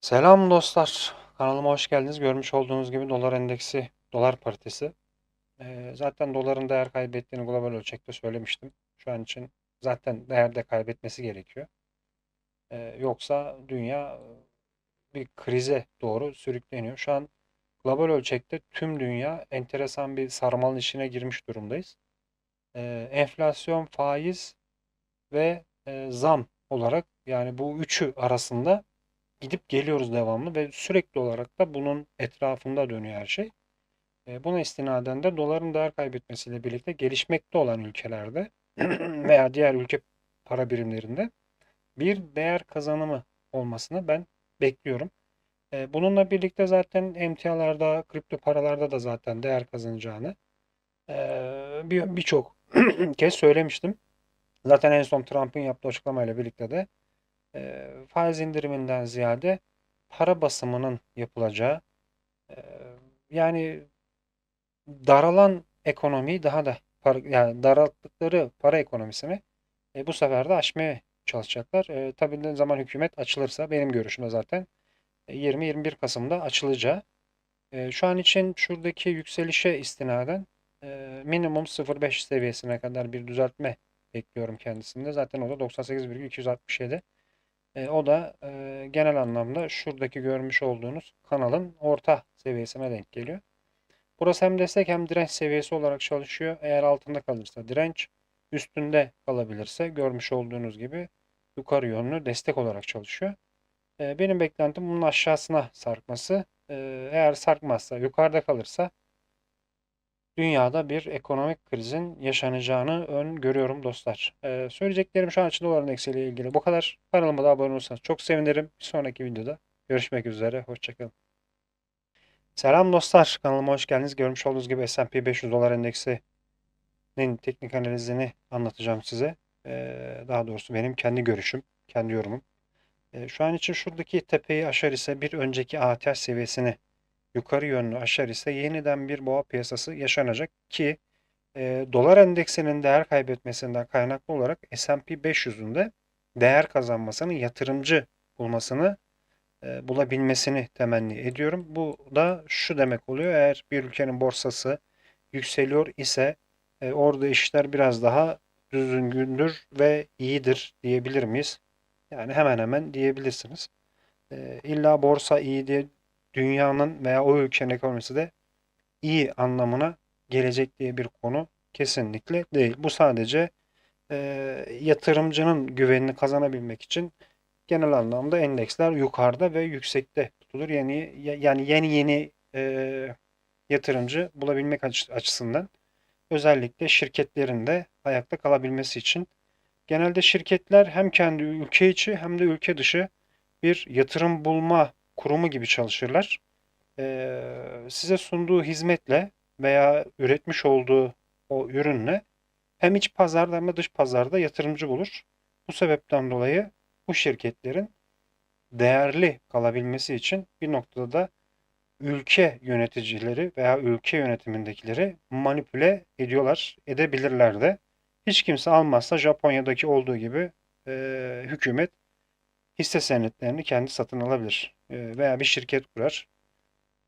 Selam dostlar. Kanalıma hoş geldiniz. Görmüş olduğunuz gibi dolar endeksi, dolar paritesi. Ee, zaten doların değer kaybettiğini global ölçekte söylemiştim. Şu an için zaten değer de kaybetmesi gerekiyor. Ee, yoksa dünya bir krize doğru sürükleniyor. Şu an global ölçekte tüm dünya enteresan bir sarmalın içine girmiş durumdayız. Ee, enflasyon, faiz ve e, zam olarak yani bu üçü arasında gidip geliyoruz devamlı ve sürekli olarak da bunun etrafında dönüyor her şey. Buna istinaden de doların değer kaybetmesiyle birlikte gelişmekte olan ülkelerde veya diğer ülke para birimlerinde bir değer kazanımı olmasını ben bekliyorum. Bununla birlikte zaten emtialarda, kripto paralarda da zaten değer kazanacağını e, bir birçok kez söylemiştim. Zaten en son Trump'ın yaptığı açıklamayla birlikte de e, faiz indiriminden ziyade para basımının yapılacağı e, yani daralan ekonomiyi daha da para, yani daralttıkları para ekonomisini e, bu sefer de aşmaya çalışacaklar. E, tabii ne zaman hükümet açılırsa benim görüşümde zaten 20-21 Kasım'da açılacağı. E, şu an için şuradaki yükselişe istinaden e, minimum 0.5 seviyesine kadar bir düzeltme bekliyorum kendisinde. Zaten o da 98,267. E, o da e, genel anlamda şuradaki görmüş olduğunuz kanalın orta seviyesine denk geliyor. Burası hem destek hem direnç seviyesi olarak çalışıyor. Eğer altında kalırsa direnç, üstünde kalabilirse görmüş olduğunuz gibi yukarı yönlü destek olarak çalışıyor. E, benim beklentim bunun aşağısına sarkması. E, eğer sarkmazsa, yukarıda kalırsa dünyada bir ekonomik krizin yaşanacağını öngörüyorum dostlar. Ee, söyleyeceklerim şu an için doların eksiğiyle ilgili bu kadar. Kanalıma da abone olursanız çok sevinirim. Bir sonraki videoda görüşmek üzere. Hoşçakalın. Selam dostlar. Kanalıma hoş geldiniz. Görmüş olduğunuz gibi S&P 500 dolar endeksinin teknik analizini anlatacağım size. Ee, daha doğrusu benim kendi görüşüm, kendi yorumum. Ee, şu an için şuradaki tepeyi aşar ise bir önceki ATH seviyesini yukarı yönlü aşar ise yeniden bir boğa piyasası yaşanacak ki e, dolar endeksinin değer kaybetmesinden kaynaklı olarak S&P 500'ün de değer kazanmasını, yatırımcı bulmasını, e, bulabilmesini temenni ediyorum. Bu da şu demek oluyor. Eğer bir ülkenin borsası yükseliyor ise e, orada işler biraz daha düzgündür ve iyidir diyebilir miyiz? Yani hemen hemen diyebilirsiniz. E, illa borsa iyi diye dünyanın veya o ülkenin ekonomisi de iyi anlamına gelecek diye bir konu kesinlikle değil. Bu sadece e, yatırımcının güvenini kazanabilmek için genel anlamda endeksler yukarıda ve yüksekte tutulur. Yani yani yeni yeni e, yatırımcı bulabilmek açısından özellikle şirketlerin de ayakta kalabilmesi için genelde şirketler hem kendi ülke içi hem de ülke dışı bir yatırım bulma kurumu gibi çalışırlar. Ee, size sunduğu hizmetle veya üretmiş olduğu o ürünle hem iç pazarda hem de dış pazarda yatırımcı bulur. Bu sebepten dolayı bu şirketlerin değerli kalabilmesi için bir noktada da ülke yöneticileri veya ülke yönetimindekileri manipüle ediyorlar, edebilirler de. Hiç kimse almazsa Japonya'daki olduğu gibi e, hükümet hisse senetlerini kendi satın alabilir. E, veya bir şirket kurar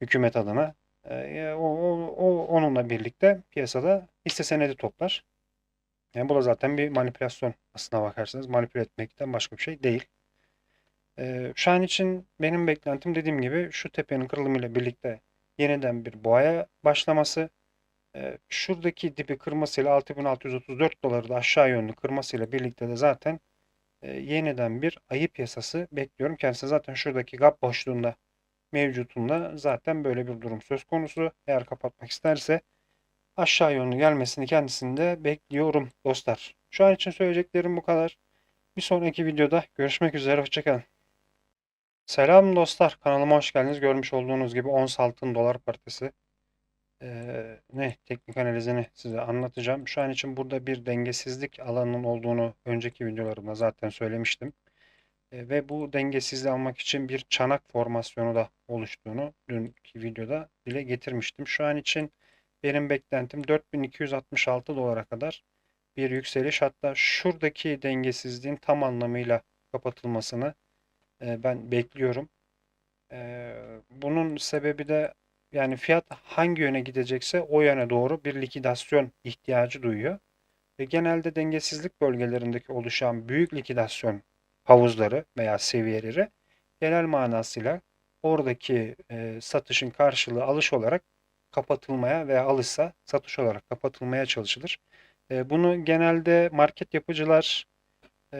hükümet adına. E, o, o, o onunla birlikte piyasada hisse senedi toplar. Yani bu da zaten bir manipülasyon aslına bakarsanız. Manipüle etmekten başka bir şey değil. E, şu an için benim beklentim dediğim gibi şu tepenin kırılımıyla birlikte yeniden bir boğaya başlaması. Şuradaki dibi kırmasıyla 6634 doları da aşağı yönlü kırmasıyla birlikte de zaten e, yeniden bir ayı piyasası bekliyorum. Kendisi zaten şuradaki gap boşluğunda mevcutunda zaten böyle bir durum söz konusu. Eğer kapatmak isterse aşağı yönlü gelmesini kendisinde bekliyorum dostlar. Şu an için söyleyeceklerim bu kadar. Bir sonraki videoda görüşmek üzere. Hoşçakalın. Selam dostlar. Kanalıma hoş geldiniz. Görmüş olduğunuz gibi ons altın dolar paritesi ne teknik analizini size anlatacağım. Şu an için burada bir dengesizlik alanının olduğunu önceki videolarımda zaten söylemiştim. E, ve bu dengesizliği almak için bir çanak formasyonu da oluştuğunu dünkü videoda dile getirmiştim. Şu an için benim beklentim 4266 dolara kadar bir yükseliş. Hatta şuradaki dengesizliğin tam anlamıyla kapatılmasını e, ben bekliyorum. Ee, bunun sebebi de yani fiyat hangi yöne gidecekse o yöne doğru bir likidasyon ihtiyacı duyuyor. Ve genelde dengesizlik bölgelerindeki oluşan büyük likidasyon havuzları veya seviyeleri genel manasıyla oradaki e, satışın karşılığı alış olarak kapatılmaya veya alışsa satış olarak kapatılmaya çalışılır. E, bunu genelde market yapıcılar e,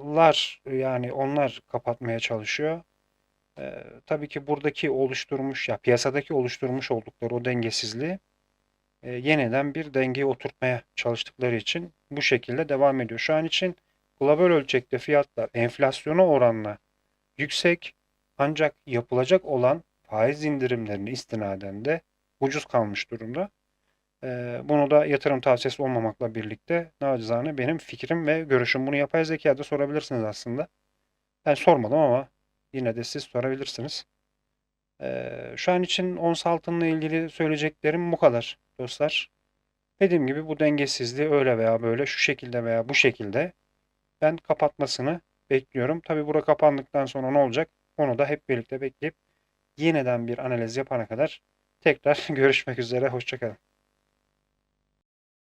lar yani onlar kapatmaya çalışıyor. E, tabii ki buradaki oluşturmuş ya piyasadaki oluşturmuş oldukları o dengesizliği e, yeniden bir dengeye oturtmaya çalıştıkları için bu şekilde devam ediyor. Şu an için global ölçekte fiyatlar enflasyona oranla yüksek ancak yapılacak olan faiz indirimlerine istinaden de ucuz kalmış durumda. E, bunu da yatırım tavsiyesi olmamakla birlikte nacizane benim fikrim ve görüşüm. Bunu yapay zekada sorabilirsiniz aslında. Ben sormadım ama yine de siz sorabilirsiniz. Ee, şu an için ons altınla ilgili söyleyeceklerim bu kadar dostlar. Dediğim gibi bu dengesizliği öyle veya böyle şu şekilde veya bu şekilde ben kapatmasını bekliyorum. Tabi bura kapandıktan sonra ne olacak? Onu da hep birlikte bekleyip yeniden bir analiz yapana kadar tekrar görüşmek üzere. Hoşçakalın.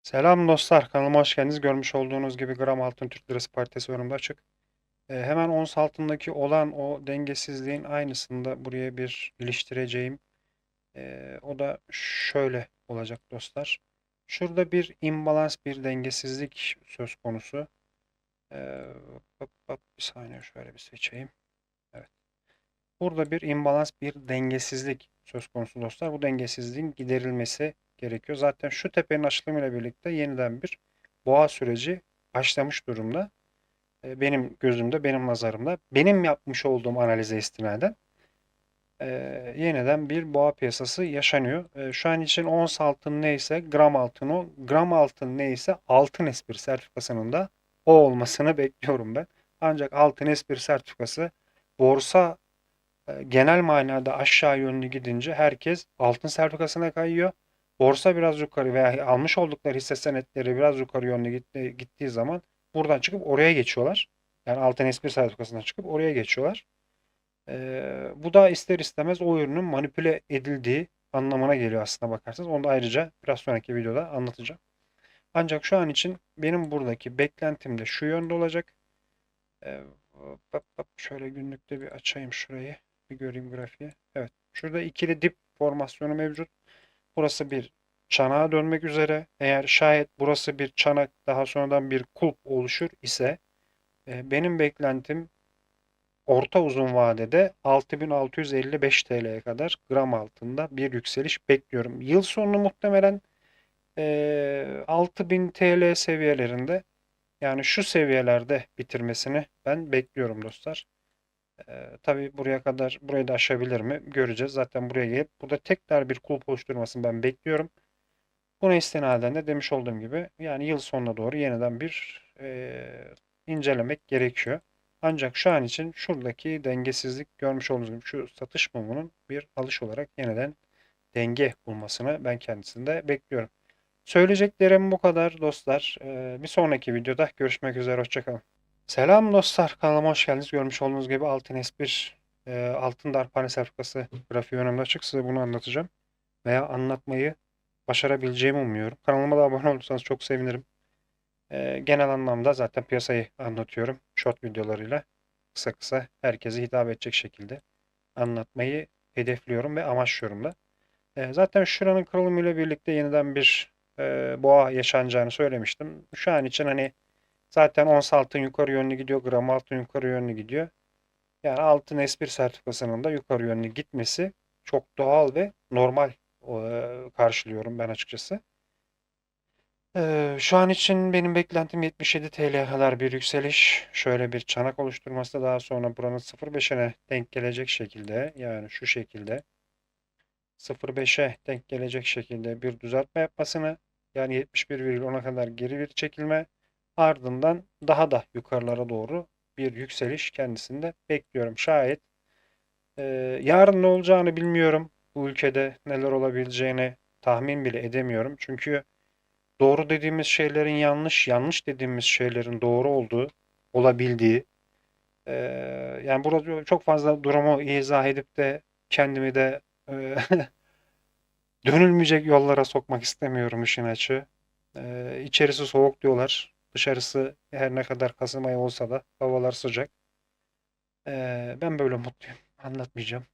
Selam dostlar. Kanalıma hoş geldiniz. Görmüş olduğunuz gibi gram altın Türk Lirası paritesi yorumda açık. E, hemen ons altındaki olan o dengesizliğin aynısını da buraya bir iliştireceğim. E, o da şöyle olacak dostlar. Şurada bir imbalans, bir dengesizlik söz konusu. E, hop, bir saniye şöyle bir seçeyim. Evet. Burada bir imbalans, bir dengesizlik söz konusu dostlar. Bu dengesizliğin giderilmesi gerekiyor. Zaten şu tepenin açılımıyla birlikte yeniden bir boğa süreci başlamış durumda. E, benim gözümde, benim nazarımda, benim yapmış olduğum analize istinaden e, yeniden bir boğa piyasası yaşanıyor. E, şu an için ons altın neyse gram altın o, gram altın neyse altın S1 sertifikasının da o olmasını bekliyorum ben. Ancak altın S1 sertifikası borsa genel manada aşağı yönlü gidince herkes altın sertifikasına kayıyor. Borsa biraz yukarı veya almış oldukları hisse senetleri biraz yukarı yönlü gitti, gittiği zaman buradan çıkıp oraya geçiyorlar. Yani altın S1 sertifikasından çıkıp oraya geçiyorlar. Ee, bu da ister istemez o ürünün manipüle edildiği anlamına geliyor aslında bakarsanız. Onu da ayrıca biraz sonraki videoda anlatacağım. Ancak şu an için benim buradaki beklentim de şu yönde olacak. Ee, şöyle günlükte bir açayım şurayı. Bir göreyim grafiği. Evet. Şurada ikili dip formasyonu mevcut. Burası bir çanağa dönmek üzere. Eğer şayet burası bir çanak daha sonradan bir kulp oluşur ise e, benim beklentim orta uzun vadede 6655 TL'ye kadar gram altında bir yükseliş bekliyorum. Yıl sonu muhtemelen e, 6000 TL seviyelerinde yani şu seviyelerde bitirmesini ben bekliyorum dostlar. Ee, tabii buraya kadar burayı da aşabilir mi? Göreceğiz. Zaten buraya gelip burada tekrar bir kulp oluşturmasını ben bekliyorum. Buna istinaden de demiş olduğum gibi yani yıl sonuna doğru yeniden bir e, incelemek gerekiyor. Ancak şu an için şuradaki dengesizlik görmüş olduğunuz gibi şu satış mumunun bir alış olarak yeniden denge bulmasını ben kendisinde bekliyorum. Söyleyeceklerim bu kadar dostlar. Ee, bir sonraki videoda görüşmek üzere. Hoşçakalın. Selam dostlar. Kanalıma hoş geldiniz. Görmüş olduğunuz gibi altın S1 e, altın darphane sertifikası grafiği önümde açık. Size bunu anlatacağım. Veya anlatmayı başarabileceğimi umuyorum. Kanalıma da abone olursanız çok sevinirim. E, genel anlamda zaten piyasayı anlatıyorum. Short videolarıyla kısa kısa herkese hitap edecek şekilde anlatmayı hedefliyorum ve amaçlıyorum da. E, zaten şuranın kırılımıyla birlikte yeniden bir e, boğa yaşanacağını söylemiştim. Şu an için hani Zaten ons altın yukarı yönlü gidiyor. Gram altın yukarı yönlü gidiyor. Yani altın S1 sertifikasının da yukarı yönlü gitmesi çok doğal ve normal karşılıyorum ben açıkçası. E, şu an için benim beklentim 77 TL'ye kadar bir yükseliş. Şöyle bir çanak oluşturması daha sonra buranın 0.5'e denk gelecek şekilde yani şu şekilde 0.5'e denk gelecek şekilde bir düzeltme yapmasını yani 71,10'a kadar geri bir çekilme Ardından daha da yukarılara doğru bir yükseliş kendisinde bekliyorum. Şayet e, yarın ne olacağını bilmiyorum. Bu ülkede neler olabileceğini tahmin bile edemiyorum. Çünkü doğru dediğimiz şeylerin yanlış, yanlış dediğimiz şeylerin doğru olduğu, olabildiği Ee, yani burada çok fazla durumu izah edip de kendimi de e, dönülmeyecek yollara sokmak istemiyorum işin açığı. Ee, içerisi soğuk diyorlar. Dışarısı her ne kadar Kasım ayı olsa da havalar sıcak. Ee, ben böyle mutluyum. Anlatmayacağım.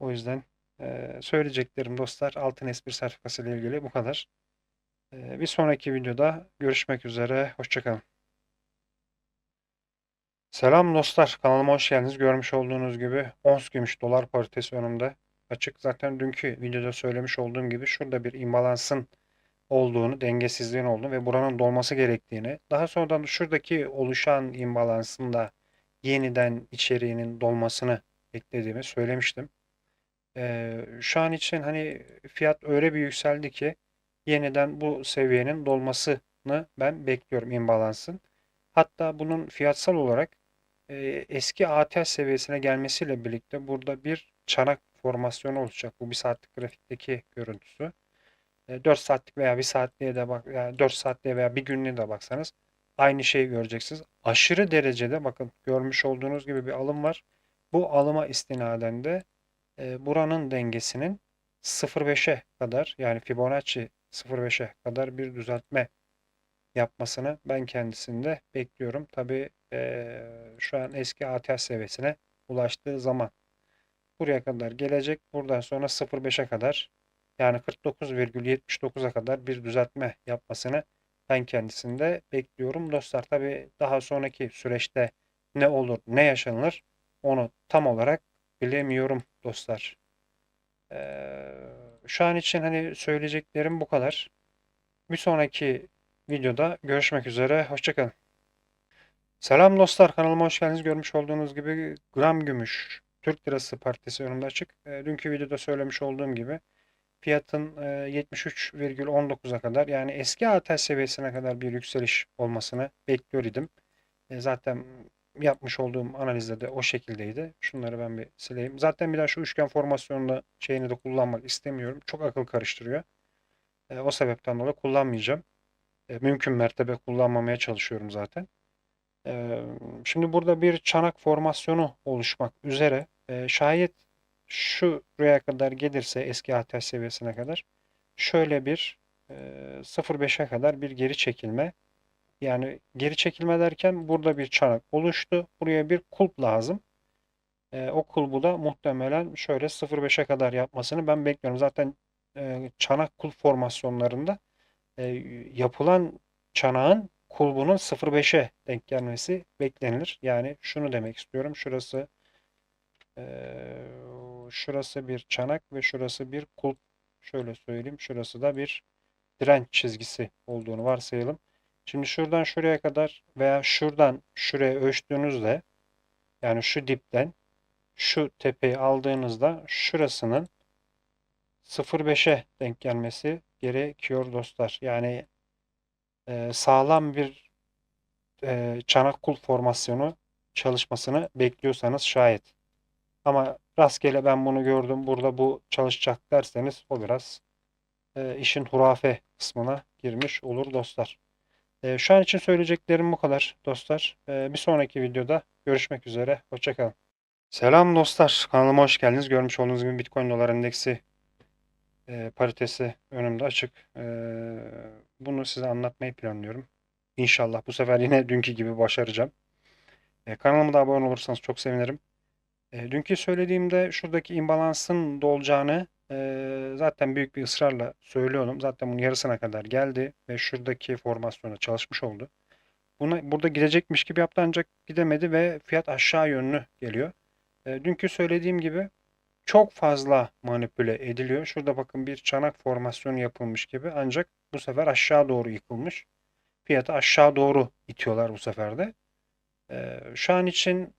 O yüzden e, söyleyeceklerim dostlar altın espri sertifikası ile ilgili bu kadar. Ee, bir sonraki videoda görüşmek üzere. Hoşçakalın. Selam dostlar. Kanalıma hoş geldiniz. Görmüş olduğunuz gibi ons gümüş dolar paritesi önümde açık. Zaten dünkü videoda söylemiş olduğum gibi şurada bir imbalansın olduğunu, dengesizliğin olduğunu ve buranın dolması gerektiğini, daha sonradan şuradaki oluşan imbalansın da yeniden içeriğinin dolmasını beklediğimi söylemiştim. Ee, şu an için hani fiyat öyle bir yükseldi ki yeniden bu seviyenin dolmasını ben bekliyorum imbalansın. Hatta bunun fiyatsal olarak e, eski ATH seviyesine gelmesiyle birlikte burada bir çanak formasyonu olacak. Bu bir saatlik grafikteki görüntüsü. 4 saatlik veya 1 saatliğe de bak yani 4 saatliğe veya bir günlüğe de baksanız aynı şeyi göreceksiniz. Aşırı derecede bakın görmüş olduğunuz gibi bir alım var. Bu alıma istinaden de e, buranın dengesinin 0.5'e kadar yani Fibonacci 0.5'e kadar bir düzeltme yapmasını ben kendisinde bekliyorum. Tabi e, şu an eski ATH seviyesine ulaştığı zaman buraya kadar gelecek. Buradan sonra 0.5'e kadar yani 49,79'a kadar bir düzeltme yapmasını ben kendisinde bekliyorum. Dostlar tabi daha sonraki süreçte ne olur ne yaşanır onu tam olarak bilemiyorum dostlar. Ee, şu an için hani söyleyeceklerim bu kadar. Bir sonraki videoda görüşmek üzere. Hoşçakalın. Selam dostlar kanalıma hoş geldiniz. Görmüş olduğunuz gibi gram gümüş Türk Lirası partisi önümde açık. E, dünkü videoda söylemiş olduğum gibi fiyatın e, 73,19'a kadar yani eski ATH seviyesine kadar bir yükseliş olmasını bekliyor idim. E, zaten yapmış olduğum analizde de o şekildeydi. Şunları ben bir sileyim. Zaten bir daha şu üçgen formasyonunda şeyini de kullanmak istemiyorum. Çok akıl karıştırıyor. E, o sebepten dolayı kullanmayacağım. E, mümkün mertebe kullanmamaya çalışıyorum zaten. E, şimdi burada bir çanak formasyonu oluşmak üzere. E, şayet şuraya kadar gelirse eski ATH seviyesine kadar şöyle bir e, 0.5'e kadar bir geri çekilme yani geri çekilme derken burada bir çanak oluştu. Buraya bir kulp lazım. E, o kulbu da muhtemelen şöyle 0.5'e kadar yapmasını ben bekliyorum. Zaten e, çanak kulp formasyonlarında e, yapılan çanağın kulbunun 0.5'e denk gelmesi beklenilir. Yani şunu demek istiyorum. Şurası e, şurası bir çanak ve şurası bir kulp. Şöyle söyleyeyim. Şurası da bir direnç çizgisi olduğunu varsayalım. Şimdi şuradan şuraya kadar veya şuradan şuraya ölçtüğünüzde yani şu dipten şu tepeyi aldığınızda şurasının 0.5'e denk gelmesi gerekiyor dostlar. Yani e, sağlam bir e, çanak kul formasyonu çalışmasını bekliyorsanız şayet. Ama rastgele ben bunu gördüm burada bu çalışacak derseniz o biraz e, işin hurafe kısmına girmiş olur dostlar. E, şu an için söyleyeceklerim bu kadar dostlar. E, bir sonraki videoda görüşmek üzere. Hoşçakalın. Selam dostlar. Kanalıma hoş geldiniz. Görmüş olduğunuz gibi Bitcoin dolar endeksi e, paritesi önümde açık. E, bunu size anlatmayı planlıyorum. İnşallah bu sefer yine dünkü gibi başaracağım. E, kanalıma da abone olursanız çok sevinirim. E, dünkü söylediğimde şuradaki imbalansın dolacağını e, zaten büyük bir ısrarla söylüyorum. Zaten bunun yarısına kadar geldi ve şuradaki formasyona çalışmış oldu. Buna, burada gidecekmiş gibi yaptı ancak gidemedi ve fiyat aşağı yönlü geliyor. E, dünkü söylediğim gibi çok fazla manipüle ediliyor. Şurada bakın bir çanak formasyonu yapılmış gibi ancak bu sefer aşağı doğru yıkılmış. Fiyatı aşağı doğru itiyorlar bu sefer de. Ee, şu an için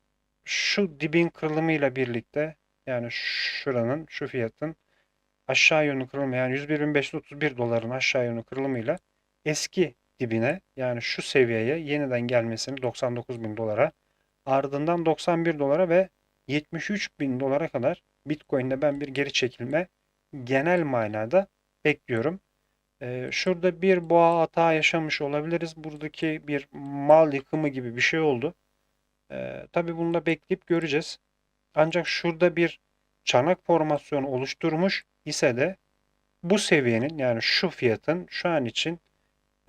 şu dibin kırılımıyla birlikte yani şuranın şu fiyatın aşağı yönlü kırılımı yani 101.531 doların aşağı yönlü kırılımıyla eski dibine yani şu seviyeye yeniden gelmesini 99.000 dolara ardından 91 dolara ve 73.000 dolara kadar Bitcoin'de ben bir geri çekilme genel manada bekliyorum. Ee, şurada bir boğa hata yaşamış olabiliriz. Buradaki bir mal yıkımı gibi bir şey oldu. Ee, tabii bunu da bekleyip göreceğiz. Ancak şurada bir çanak formasyonu oluşturmuş ise de bu seviyenin yani şu fiyatın şu an için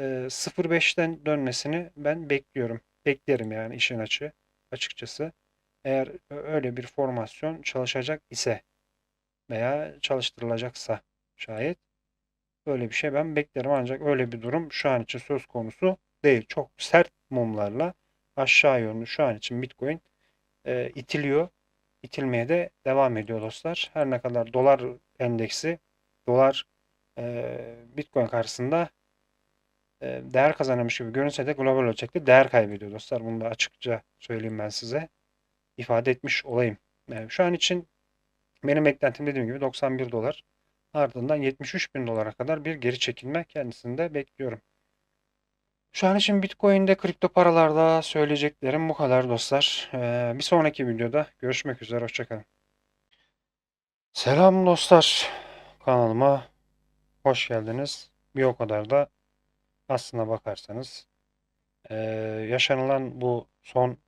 e, 0.5'ten dönmesini ben bekliyorum. Beklerim yani işin açığı açıkçası. Eğer öyle bir formasyon çalışacak ise veya çalıştırılacaksa şayet böyle bir şey ben beklerim ancak öyle bir durum şu an için söz konusu değil. Çok sert mumlarla aşağı yönlü şu an için Bitcoin e, itiliyor. İtilmeye de devam ediyor dostlar. Her ne kadar dolar endeksi dolar e, Bitcoin karşısında e, değer kazanmış gibi görünse de global ölçekte değer kaybediyor dostlar. Bunu da açıkça söyleyeyim ben size. ifade etmiş olayım. Yani şu an için benim beklentim dediğim gibi 91 dolar. Ardından 73 bin dolara kadar bir geri çekilme kendisini de bekliyorum. Şu an için Bitcoin'de kripto paralarda söyleyeceklerim bu kadar dostlar. Ee, bir sonraki videoda görüşmek üzere. Hoşçakalın. Selam dostlar. Kanalıma hoş geldiniz. Bir o kadar da aslına bakarsanız ee, yaşanılan bu son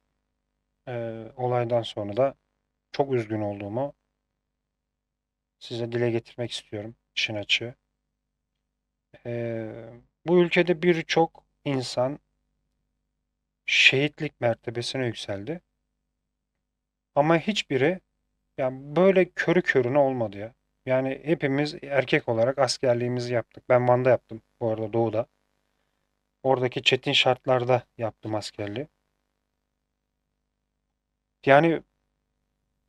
ee, olaydan sonra da çok üzgün olduğumu size dile getirmek istiyorum işin açığı. Ee, bu ülkede birçok insan şehitlik mertebesine yükseldi. Ama hiçbiri yani böyle körü körüne olmadı ya. Yani hepimiz erkek olarak askerliğimizi yaptık. Ben Van'da yaptım bu arada Doğu'da. Oradaki çetin şartlarda yaptım askerliği. Yani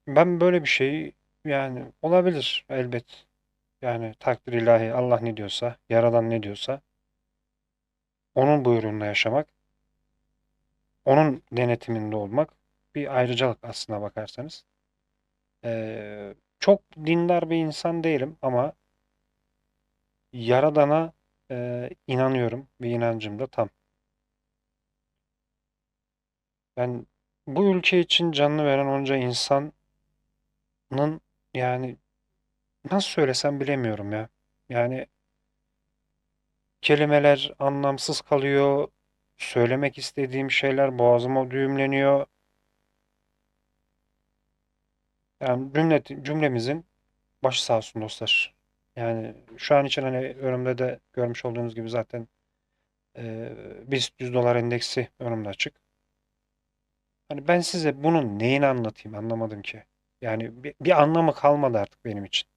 ben böyle bir şey yani olabilir elbet. Yani takdir ilahi Allah ne diyorsa, Yaradan ne diyorsa onun buyruğunda yaşamak, onun denetiminde olmak bir ayrıcalık aslına bakarsanız. Ee, çok dindar bir insan değilim ama Yaradan'a e, inanıyorum ve inancım da tam. Ben bu ülke için canını veren onca insanın yani nasıl söylesem bilemiyorum ya. Yani kelimeler anlamsız kalıyor. Söylemek istediğim şeyler boğazıma düğümleniyor. Yani cümle, cümlemizin başı sağ olsun dostlar. Yani şu an için hani önümde de görmüş olduğunuz gibi zaten e, BIST 100 dolar endeksi önümde açık. Hani ben size bunun neyini anlatayım anlamadım ki. Yani bir, bir anlamı kalmadı artık benim için.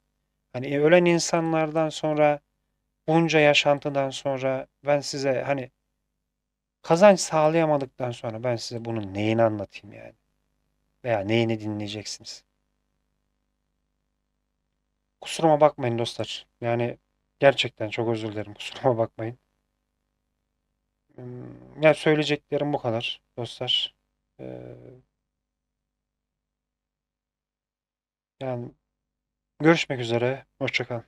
Hani ölen insanlardan sonra bunca yaşantıdan sonra ben size hani kazanç sağlayamadıktan sonra ben size bunun neyini anlatayım yani. Veya neyini dinleyeceksiniz. Kusuruma bakmayın dostlar. Yani gerçekten çok özür dilerim. Kusuruma bakmayın. Hmm, Ya söyleyeceklerim bu kadar dostlar. Ee, yani görüşmek üzere. Hoşça kalın.